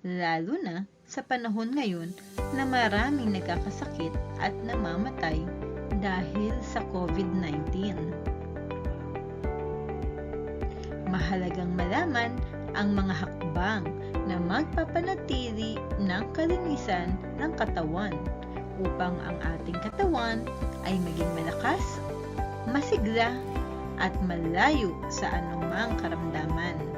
lalo na sa panahon ngayon na maraming nagkakasakit at namamatay dahil sa COVID-19. Mahalagang malaman ang mga hakbang na magpapanatili ng kalinisan ng katawan upang ang ating katawan ay maging malakas, masigla, at malayo sa anumang karamdaman.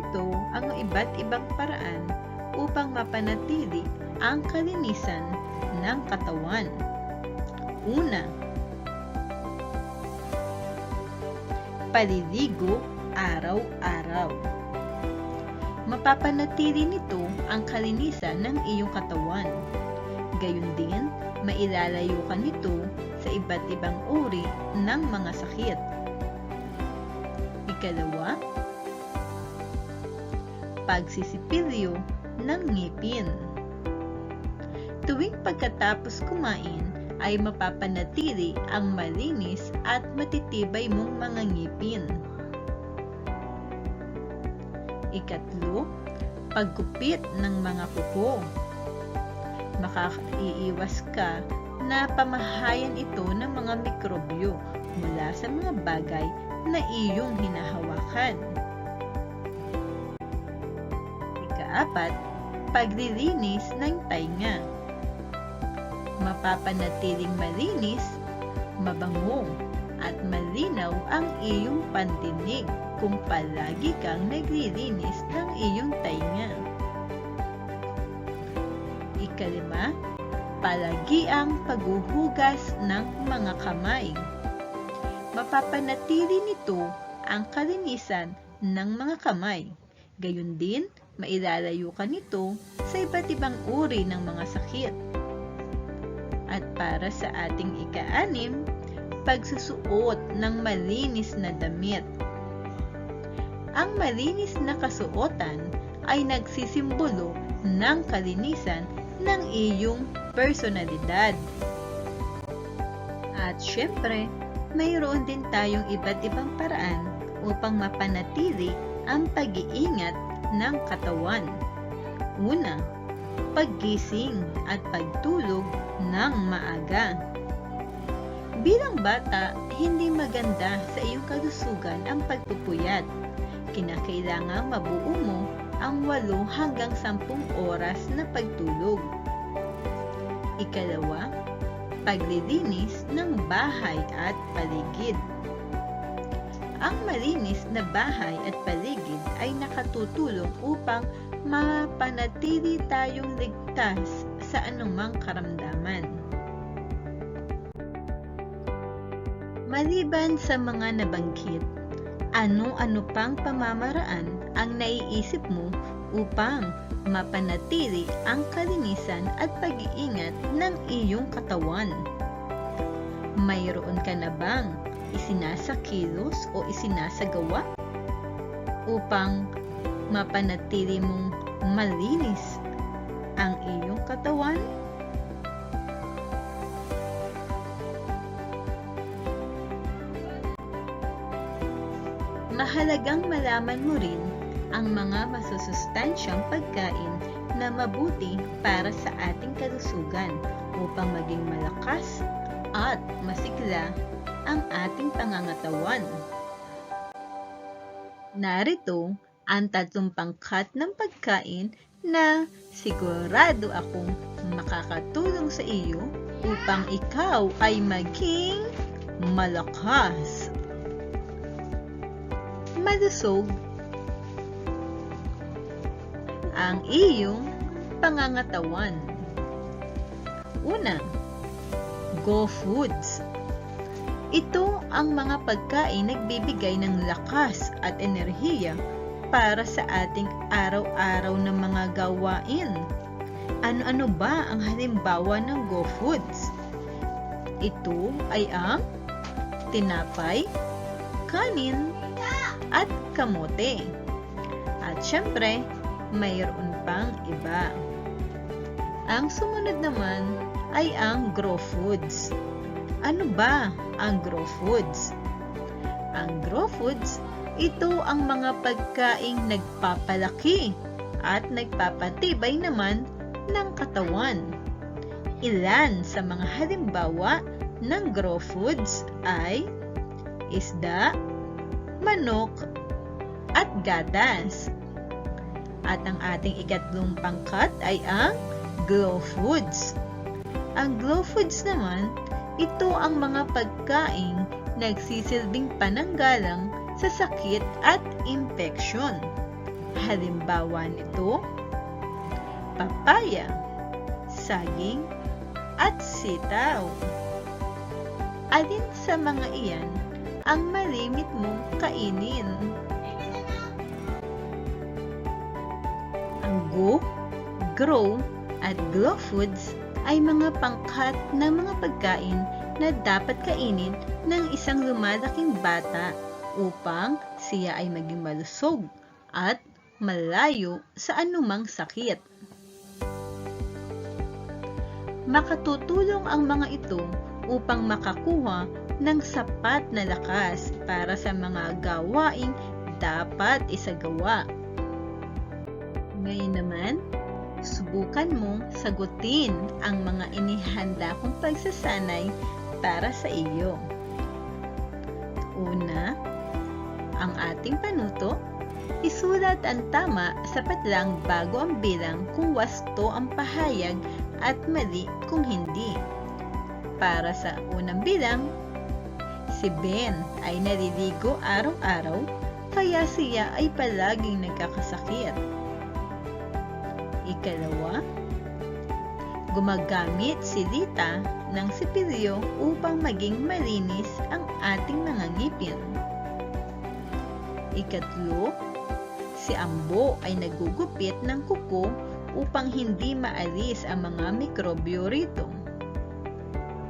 Narito ang iba't ibang paraan upang mapanatili ang kalinisan ng katawan. Una, paliligo araw-araw. Mapapanatili nito ang kalinisan ng iyong katawan. Gayun din, mailalayo ka nito sa iba't ibang uri ng mga sakit. Ikalawa, pagsisipilyo ng ngipin. Tuwing pagkatapos kumain ay mapapanatili ang malinis at matitibay mong mga ngipin. Ikatlo, paggupit ng mga kuko. Makakaiiwas ka na pamahayan ito ng mga mikrobyo mula sa mga bagay na iyong hinahawakan. Ikaapat, paglilinis ng tainga. Mapapanatiling malinis, mabango, at malinaw ang iyong pandinig kung palagi kang naglilinis ng iyong tainga. Ikalima, palagi ang paghuhugas ng mga kamay. Mapapanatili nito ang kalinisan ng mga kamay. Gayun din, mailalayo ka nito sa iba't ibang uri ng mga sakit. At para sa ating ika-anim, pagsusuot ng malinis na damit. Ang malinis na kasuotan ay nagsisimbolo ng kalinisan ng iyong personalidad. At syempre, mayroon din tayong iba't ibang paraan upang mapanatili ang pag-iingat ng katawan. Una, paggising at pagtulog ng maaga. Bilang bata, hindi maganda sa iyong kalusugan ang pagpupuyat. Kinakailangang mabuo mo ang 8 hanggang 10 oras na pagtulog. Ikalawa, paglilinis ng bahay at paligid. Ang malinis na bahay at paligid ay nakatutulong upang mapanatili tayong ligtas sa anumang karamdaman. Maliban sa mga nabanggit, ano-ano pang pamamaraan ang naiisip mo upang mapanatili ang kalinisan at pag-iingat ng iyong katawan? Mayroon ka na bang isinasakilos o isinasagawa upang mapanatili mong malinis ang iyong katawan? Mahalagang malaman mo rin ang mga masusustansyang pagkain na mabuti para sa ating kalusugan upang maging malakas at masigla ang ating pangangatawan. Narito ang tatlong pangkat ng pagkain na sigurado akong makakatulong sa iyo upang ikaw ay maging malakas, malusog, ang iyong pangangatawan. Una, Go Foods. Ito ang mga pagkain nagbibigay ng lakas at enerhiya para sa ating araw-araw na mga gawain. Ano-ano ba ang halimbawa ng Go Foods? Ito ay ang tinapay, kanin, at kamote. At syempre, mayroon pang iba. Ang sumunod naman ay ang grow foods. Ano ba ang grow foods? Ang grow foods ito ang mga pagkaing nagpapalaki at nagpapatibay naman ng katawan. Ilan sa mga halimbawa ng grow foods ay isda, manok, at gatas. At ang ating ikatlong pangkat ay ang glow foods. Ang glow foods naman, ito ang mga pagkaing nagsisilbing pananggalang sa sakit at infeksyon. Halimbawa nito, papaya, saging, at sitaw. Alin sa mga iyan ang malimit mong kainin? Ang go, grow, at glow foods ay mga pangkat ng mga pagkain na dapat kainin ng isang lumalaking bata upang siya ay maging malusog at malayo sa anumang sakit. Makatutulong ang mga ito upang makakuha ng sapat na lakas para sa mga gawaing dapat isagawa. Ngayon naman, subukan mong sagutin ang mga inihanda kong pagsasanay para sa iyo. Una, ang ating panuto, isulat ang tama sapat lang bago ang bilang kung wasto ang pahayag at mali kung hindi. Para sa unang bilang, si Ben ay naliligo araw-araw kaya siya ay palaging nagkakasakit. Ikalawa, gumagamit si Lita ng sipilyo upang maging malinis ang ating mga ngipin. Ikatlo, si Ambo ay nagugupit ng kuko upang hindi maalis ang mga mikrobyo rito.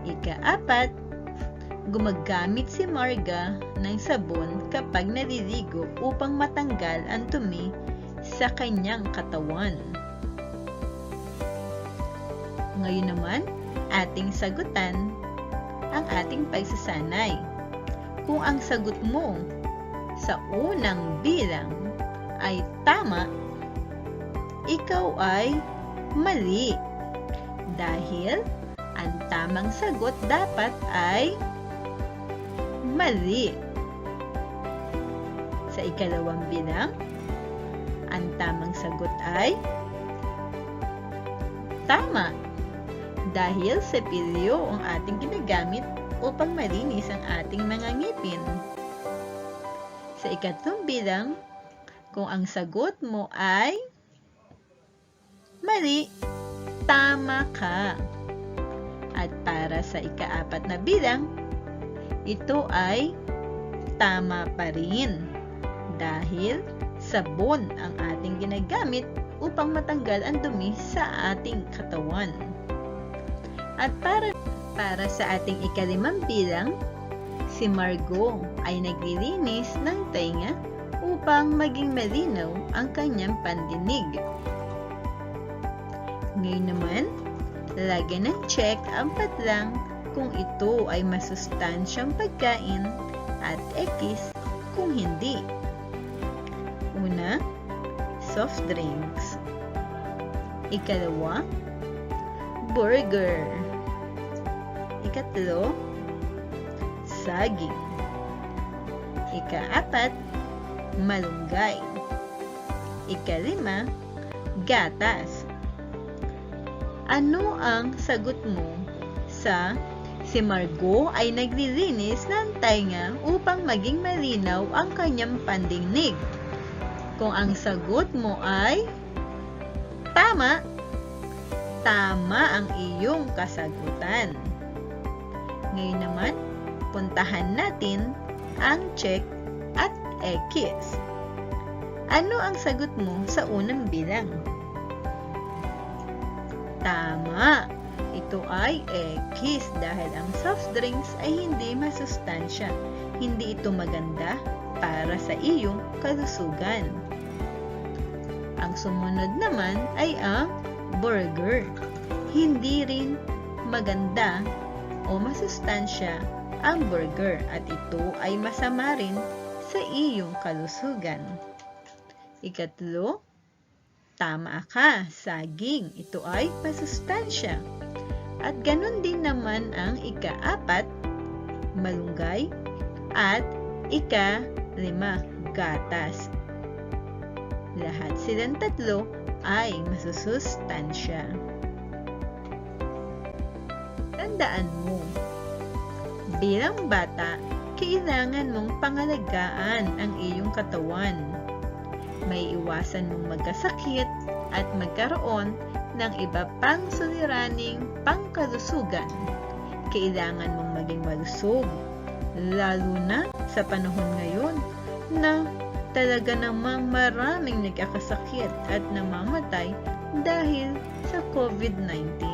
Ikaapat, gumagamit si Marga ng sabon kapag naliligo upang matanggal ang dumi sa kanyang katawan. Ngayon naman, ating sagutan ang ating pagsasanay. Kung ang sagot mo sa unang bilang ay tama, ikaw ay mali. Dahil ang tamang sagot dapat ay mali. Sa ikalawang bilang, ang tamang sagot ay tama. Dahil sa pilyo ang ating ginagamit upang malinis ang ating mga ngipin. Sa ikatlong bilang, kung ang sagot mo ay mali, tama ka. At para sa ikaapat na bilang, ito ay tama pa rin. Dahil sabon ang ating ginagamit upang matanggal ang dumi sa ating katawan. At para, para sa ating ikalimang bilang, si Margot ay naglilinis ng tainga upang maging malinaw ang kanyang pandinig. Ngayon naman, lagyan ng check ang patlang kung ito ay masustansyang pagkain at X kung hindi. Una, soft drinks. Ikalawa, burger. Ikatlo, saging. Ikaapat, malunggay. Ikalima, gatas. Ano ang sagot mo sa si Margot ay naglilinis ng tainga upang maging malinaw ang kanyang pandinig? Kung ang sagot mo ay tama, tama ang iyong kasagutan. Ngayon naman, puntahan natin ang check at X. Ano ang sagot mo sa unang bilang? Tama! Ito ay X dahil ang soft drinks ay hindi masustansya. Hindi ito maganda para sa iyong kalusugan. Ang sumunod naman ay ang burger. Hindi rin maganda o masustansya ang burger at ito ay masama rin sa iyong kalusugan. Ikatlo, tama ka, saging. Ito ay masustansya. At ganun din naman ang ikaapat, malunggay. At ika-lima, gatas. Lahat silang tatlo ay masusustansya. Tandaan mo, bilang bata, kailangan mong pangalagaan ang iyong katawan. May iwasan mong magkasakit at magkaroon ng iba pang suliraning pangkalusugan. Kailangan mong maging malusog, lalo na sa panahon ngayon na talaga namang maraming nagkakasakit at namamatay dahil sa COVID-19.